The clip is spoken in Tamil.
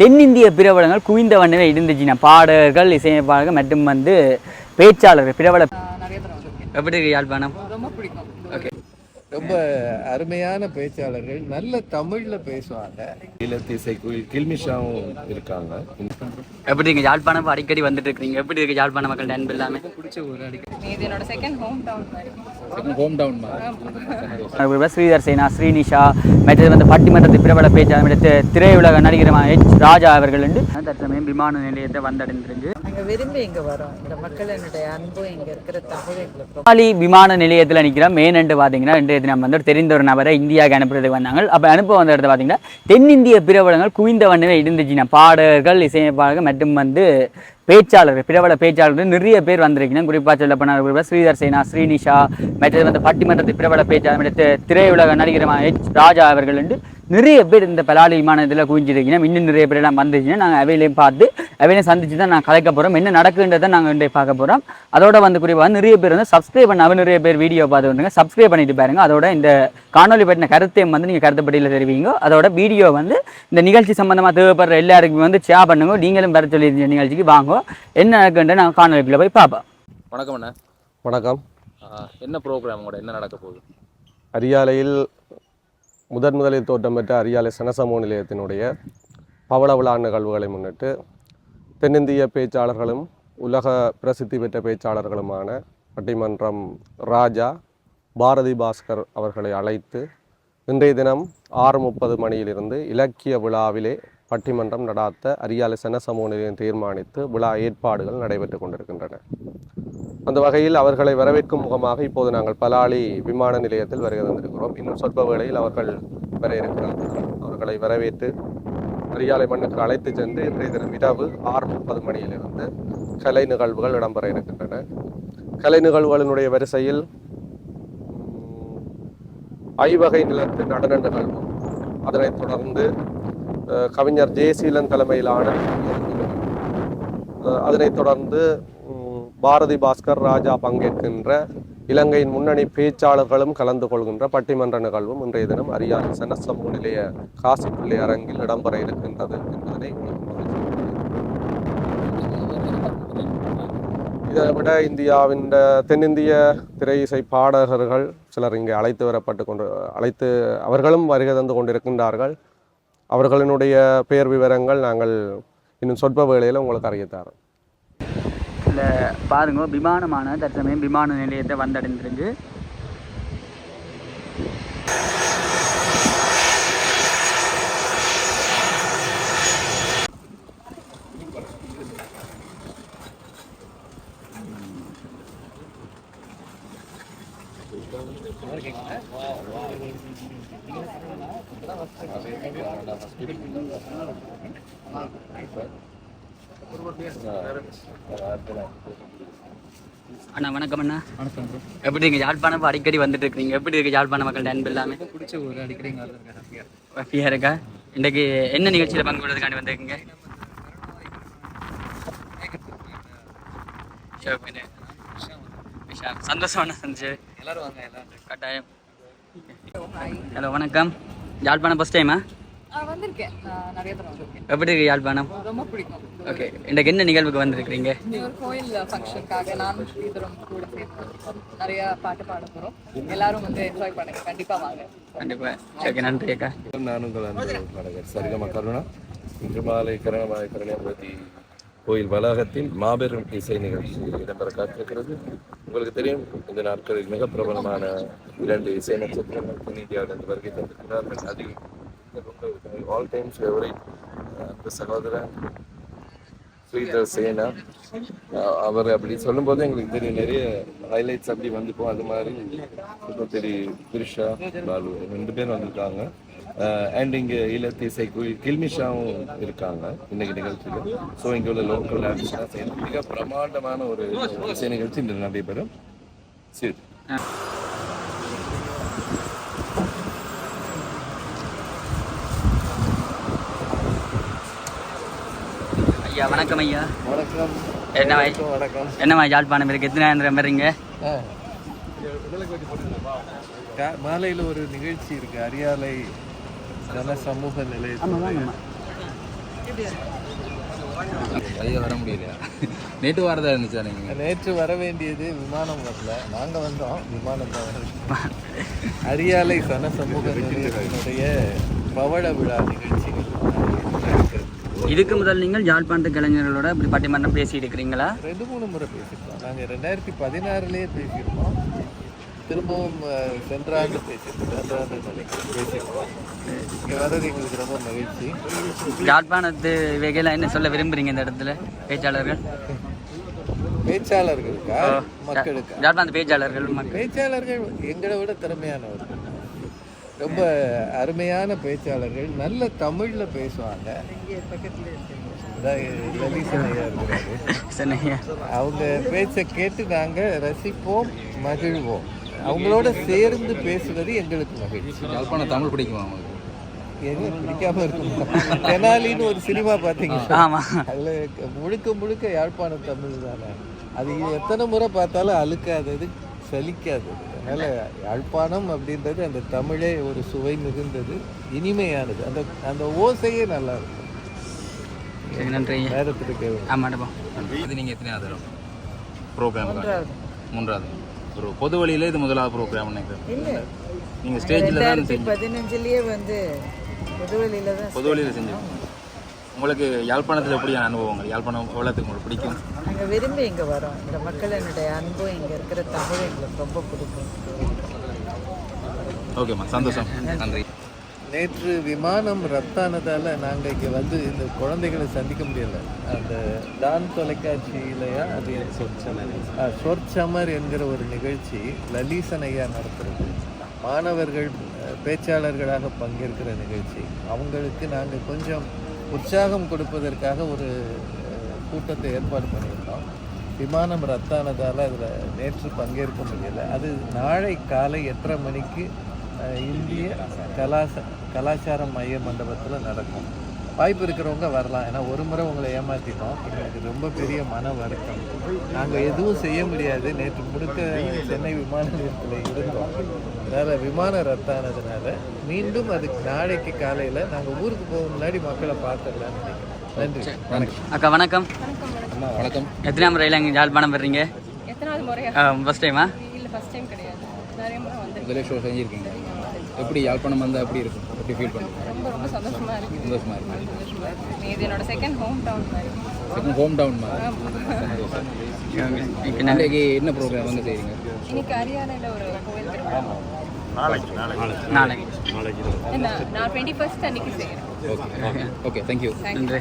தென்னிந்திய பிரபலங்கள் குவிந்த வண்ணமே இருந்துச்சுன்னா பாடகர்கள் இசையமைப்பாளர்கள் மற்றும் வந்து பேச்சாளர்கள் பிரபல எப்படி இருக்கு யாழ்ப்பாணம்? ரொம்ப பிடிக்கும் ஓகே. ரொம்ப அருமையான பேச்சாளர்கள் நல்ல தமிழ்ல பேசுவாங்க. இலத்திசை குயில் கில்மிஷாவும் இருக்காங்க. எப்படி இருக்கு யாழ்ப்பாணம்? அடிக்கடி வந்துட்டு இருக்கீங்க. எப்படி இருக்கு யாழ்ப்பாண மக்கள் அன்பு எல்லாமே பிடிச்ச ஒரு அடிக்கடி இது என்னோட செகண்ட் ஹோம் டவுன் மாதிரி. ஹோம் டவுன் ஒருவர் ஸ்ரீதர் சேனா ஸ்ரீனிஷா மற்றது வந்து பட்டிமன்றத்து பிரபல பேச்சாளர் அடுத்து திரையுலக நடிகர் எச் ராஜா அவர்கள் உண்டு தற்சமயம் விமான நிலையத்தை வந்தடைந்திருக்கு. பாலி விமான நிலையத்தில் நிற்கிறோம் மெயின் என்று பார்த்தீங்கன்னா இன்றைய தினம் வந்து தெரிந்த ஒரு நபரை இந்தியாவுக்கு அனுப்புறதுக்கு வந்தாங்க. அப்போ அனுப்ப வந்த இடத்துல பார்த்தீங்கன்னா தென்னிந்திய பிரபலங்கள் குவிந்த வண்ணமே இருந்துச்சுன்னா பாடகர்கள் இசையமைப்பாளர்கள் மற்றும் வந்து பேச்சாளர் பிரபல பேச்சாளர் நிறைய பேர் வந்திருக்கீங்க. குறிப்பாக சொல்ல போனால் குறிப்பாக ஸ்ரீதர் சேனா ஸ்ரீனிஷா மற்றது வந்து பட்டிமன்றத்து பிரபல பேச்சாளர் மற்ற திரையுலக நடிகர் எச் ராஜா அவர்கள் நிறைய பேர் இந்த பலாலி விமானத்தில் குவிஞ்சிருக்கீங்க. இன்னும் நிறைய பேர் எல்லாம் வந்துச்சுன்னா நாங்கள் அவையிலையும் பார்த்து அவையிலையும் சந்திச்சு தான் நாங்கள் கலைக்க போகிறோம் என்ன நடக்குன்றதை நாங்கள் இன்றைய பார்க்க போகிறோம் அதோட வந்து குறிப்பாக வந்து நிறைய பேர் வந்து சப்ஸ்கிரைப் பண்ண நிறைய பேர் வீடியோ பார்த்து வந்துங்க சப்ஸ்கிரைப் பண்ணிட்டு பாருங்க. அதோட இந்த காணொலி பற்றின கருத்தையும் வந்து நீங்கள் கருத்துப்பட்டியில் தெரிவிங்க. அதோட வீடியோ வந்து இந்த நிகழ்ச்சி சம்பந்தமாக தேவைப்படுற எல்லாருக்குமே வந்து ஷேர் பண்ணுங்க. நீங்களும் பெற சொல்லி இந்த நிகழ்ச்சிக்கு வாங்க. என்ன நடக்குன்ற நாங்கள் காணொலிக்குள்ளே போய் பார்ப்போம். வணக்கம் அண்ணா. வணக்கம். என்ன ப்ரோக்ராம் கூட என்ன நடக்க போகுது? அரியாலையில் முதன் முதலில் தோற்றம் பெற்ற அரியாலை சனசமூக நிலையத்தினுடைய பவள விழா நிகழ்வுகளை முன்னிட்டு தென்னிந்திய பேச்சாளர்களும் உலக பிரசித்தி பெற்ற பேச்சாளர்களுமான பட்டிமன்றம் ராஜா பாரதி பாஸ்கர் அவர்களை அழைத்து இன்றைய தினம் ஆறு முப்பது மணியிலிருந்து இலக்கிய விழாவிலே பட்டிமன்றம் நடாத்த அரியாலை சனசமூக நிலையம் தீர்மானித்து விழா ஏற்பாடுகள் நடைபெற்று கொண்டிருக்கின்றன. அந்த வகையில் அவர்களை வரவேற்கும் முகமாக இப்போது நாங்கள் பலாலி விமான நிலையத்தில் வருகை தந்திருக்கிறோம். இன்னும் சொற்ப வேளையில் அவர்கள் வர இருக்கிறார்கள். அவர்களை வரவேற்று அரியாலை மண்ணுக்கு அழைத்து சென்று இன்றைய தினம் இரவு ஆறு முப்பது மணியிலிருந்து கலை நிகழ்வுகள் இடம்பெற இருக்கின்றன. கலை நிகழ்வுகளினுடைய வரிசையில் ஐவகை நிலத்து நடன நிகழ்வு. அதனைத் தொடர்ந்து அஹ், கவிஞர் ஜெயசீலன் தலைமையிலான அஹ், அதனைத் தொடர்ந்து பாரதி பாஸ்கர் ராஜா பங்கேற்கின்ற இலங்கையின் முன்னணி பேச்சாளர்களும் கலந்து கொள்கின்ற பட்டிமன்ற நிகழ்வும் இன்றைய தினம் அரியாலை சனசமூக நிலைய காசிபுள்ளி அரங்கில் இடம்பெற இருக்கின்றது என்பதனை இதை விட இந்தியாவின் தென்னிந்திய திரை இசை பாடகர்கள் சிலர் இங்கே அழைத்து வரப்பட்டு கொண்டு அழைத்து அவர்களும் வருகை தந்து கொண்டிருக்கின்றார்கள். அவர்களினுடைய பெயர் விவரங்கள் நாங்கள் இன்னும் சொற்ப வேளையில் உங்களுக்கு அறியத்தாரோம் இல்லை பாருங்க விமானமான தற்சமயம் விமான நிலையத்தை வந்தடைந்திருக்கு அண்ணா வணக்கம் அண்ணா. வணக்கம் எப்படி இருக்கு? யாழ்ப்பாணம் அடிக்கடி வந்துட்டு இருக்கீங்க. எப்படி இருக்கு யாழ்ப்பாண மக்கள் அன்பு எல்லாமே? பிடிச்ச ஒரு அடிக்கடி ஹாப்பியாக ஹாப்பியா இருக்கா இன்றைக்கு என்ன நிகழ்ச்சியில் பங்கு கொள்றதுக்காண்டி வந்திருக்கீங்க சந்தோஷமான சந்திச்சு எல்லாரும் வாங்க எல்லாரும். கட்டாயம். ஹலோ வணக்கம். யாழ்ப்பாணம் ஃபஸ்ட் டைமா வந்திருக்கேன். நான் நிறைய தடவை வந்திருக்கேன். எப்படி இருக்கு யாழ்ப்பாணம்? ரொம்ப பிடிக்கும். ஓகே இன்றைக்கு என்ன நிகழ்வுக்கு வந்திருக்கிறீங்க? ஒரு கோயில் ஃபங்க்ஷனுக்காக நானும் ஸ்ரீதரும் கூட சேர்ந்து நிறைய பாட்டு பாட போகிறோம் எல்லாரும் வந்து என்ஜாய் பண்ணுங்க. கண்டிப்பா வாங்க. கண்டிப்பாக ஓகே நன்றி அக்கா. நான் உங்கள் அன்பு பாடகர் சரிகம கருணா. இன்று மாலை கரணமாய கருணாபதி கோயில் வளாகத்தில் மாபெரும் இசை நிகழ்ச்சி இடம்பெற காத்திருக்கிறது. உங்களுக்கு தெரியும் இந்த நாட்களில் மிக பிரபலமான இரண்டு இசை நட்சத்திரங்கள் தென்னிந்தியாவிலிருந்து வருகை தந்திருக்கிறார்கள். அதில் ஆல் டைம் ஃபேவரேட் அன்பு சகோதரன் ஸ்ரீதர் சேனா. அவர் அப்படி சொல்லும்போது எங்களுக்கு தெரியும் நிறைய ஹைலைட்ஸ் அப்படி வந்துப்போம் அது மாதிரி சுபத்திரி திரிஷா பாலு ரெண்டு பேரும் வந்திருக்காங்க. அண்ட் இங்கே இலத்திசை கோயில் கில்மிஷாவும் இருக்காங்க இன்னைக்கு நிகழ்ச்சியில். ஸோ இங்கே உள்ள லோக்கல் ஆர்டிஸ்டாக சேர்ந்து மிக பிரமாண்டமான ஒரு இசை நிகழ்ச்சி இன்று நடைபெறும். சரி. ஐயா வணக்கம் ஐயா. வணக்கம். என்ன வாய் வணக்கம் என்னம்மா யாழ்ப்பாணம் இருக்கு? எத்தனை நேரம் வர்றீங்க? கா- மாலையில் ஒரு நிகழ்ச்சி இருக்கு. அரியாலை ஜன சமூக நிலையத்தில் வர முடியலையா? நேற்று வரதா இருந்துச்சா நீங்கள் நேற்று வர வேண்டியது விமானம் வரல. நாங்க வந்தோம். விமானம் தான். அரியாலை சன சமூக நிலையத்தினுடைய பவள விழா நிகழ்ச்சிகள். இதுக்கு முதல் நீங்கள் யாழ்ப்பாணத்து கலைஞர்களோட இப்படி பட்டிமன்றம் பேசி இருக்கிறீங்களா ரெண்டு மூணு முறை பேசியிருக்கோம். நாங்க ரெண்டாயிரத்தி பதினாறுலயே பேசியிருக்கோம். திரும்பவும் சென்ற ஆண்டு பேசியிருக்கோம். இங்கே வர்றது எங்களுக்கு ரொம்ப மகிழ்ச்சி. யாழ்ப்பாணத்து இவைகளாம் என்ன சொல்ல விரும்புறீங்க இந்த இடத்துல? பேச்சாளர்கள்? பேச்சாளர்களுக்கா? மக்களுக்கா? யாழ்ப்பாணத்து பேச்சாளர்கள் பேச்சாளர்கள் எங்களை விட திறமையானவர்கள். ரொம்ப அருமையான பேச்சாளர்கள் நல்ல தமிழ்ல பேசுவாங்க. அவங்க பேச்சை கேட்டு நாங்க ரசிப்போம் மகிழ்வோம். அவங்களோட சேர்ந்து பேசுவது எங்களுக்கு மகிழ்ச்சி. தமிழ் பிடிக்குமா எங்க பிடிக்காம இருக்கும். தெனாலின்னு ஒரு சினிமா பார்த்தீங்களா? ஆமா. அதுல முழுக்க முழுக்க யாழ்ப்பாண தமிழ் தானே. அது எத்தனை முறை பார்த்தாலும் அழுக்காதது சலிக்காதது. அதனால யாழ்ப்பாணம் அப்படின்றது அந்த தமிழே ஒரு சுவை மிகுந்தது இனிமையானது. அந்த அந்த ஓசையே நல்லா இருக்கும். சரி நன்றி நேரத்துக்கு ஆமாடப்பா இது நீங்கள் எத்தனையாவது தரம் ப்ரோக்ராம் மூன்றாவது. ஒரு பொது வழியில இது முதலாவது ப்ரோக்ராம் நினைக்கிறேன். இல்லை. நீங்கள் ஸ்டேஜில் தான் பதினஞ்சுலயே வந்து புதுவெளியில தான் பொது வழியில் செஞ்சு உங்களுக்கு யாழ்ப்பாணத்தில் எப்படியான அனுபவங்கள்? யாழ்ப்பாணம் எவ்வளோத்துக்கு உங்களுக்கு பிடிக்கும்? நாங்கள் விரும்பி இங்கே வரோம். இந்த மக்கள் என்னுடைய அன்பும் இங்கே இருக்கிற தமிழ் எங்களுக்கு ரொம்ப பிடிக்கும். ஓகேம்மா சந்தோஷம். நன்றி. நேற்று விமானம் ரத்தானதால நாங்க இங்க வந்து இந்த குழந்தைகளை சந்திக்க முடியல. அந்த டான் தொலைக்காட்சியிலையா அது ஆ, சொற்சமர் என்கிற ஒரு நிகழ்ச்சி லலீசன் ஐயா நடத்துறது. மாணவர்கள் பேச்சாளர்களாக பங்கேற்கிற நிகழ்ச்சி. அவங்களுக்கு நாங்கள் கொஞ்சம் உற்சாகம் கொடுப்பதற்காக ஒரு கூட்டத்தை ஏற்பாடு பண்ணியிருந்தோம். விமானம் ரத்தானதால் அதில் நேற்று பங்கேற்க முடியலை. அது நாளை காலை எட்டரை மணிக்கு இந்திய கலாச கலாச்சார மைய மண்டபத்தில் நடக்கும். வாய்ப்பு இருக்கிறவங்க வரலாம். ஏன்னா ஒரு முறை உங்களை ஏமாற்றிட்டோம் எங்களுக்கு ரொம்ப பெரிய மன வருத்தம். நாங்கள் எதுவும் செய்ய முடியாது. நேற்று முழுக்க சென்னை விமான நிலையத்தில் இருந்தோம். அதனால் விமானம் ரத்தானதுனால மீண்டும் அதுக்கு நாளைக்கு காலையில் நாங்கள் ஊருக்கு போக முன்னாடி மக்களை பார்த்துடலாம்னு நினைக்கிறோம் நன்றி. வணக்கம். அக்கா வணக்கம். அம்மா வணக்கம். எத்தனாம் முறையில் இங்கே யாழ்ப்பாணம் வர்றீங்க? ஃபர்ஸ்ட் டைமா இல்லை ஃபர்ஸ்ட் டைம் கிடையாது. நிறைய முறை வந்து ஷோ செஞ்சுருக்கீங்க. எப்படி யாழ்ப்பாணம் வந்தால் எப்படி இருக்கும்? எப்படி ஃபீல் பண்ணுறீங்க ரொம்ப ரொம்ப சந்தோஷமா இருக்கு. சந்தோஷமா இருக்கு. சந்தோஷமா இருக்கு. இது என்னோட செகண்ட் ஹோம் டவுன் மாதிரி. செகண்ட் ஹோம் டவுன் மாதிரி. இன்றைக்கு என்ன ப்ரோக்ராம் வந்து செய்கிறீங்க இன்னைக்கு அரியாலையில் ஒரு கோவில் திருவிழா. நாளைக்கு நான் நான் டுவெண்ட்டி ஃபர்ஸ்ட் அன்னைக்கு செய்கிறேன் ஓகே ஓகே தேங்க்யூ நன்றி.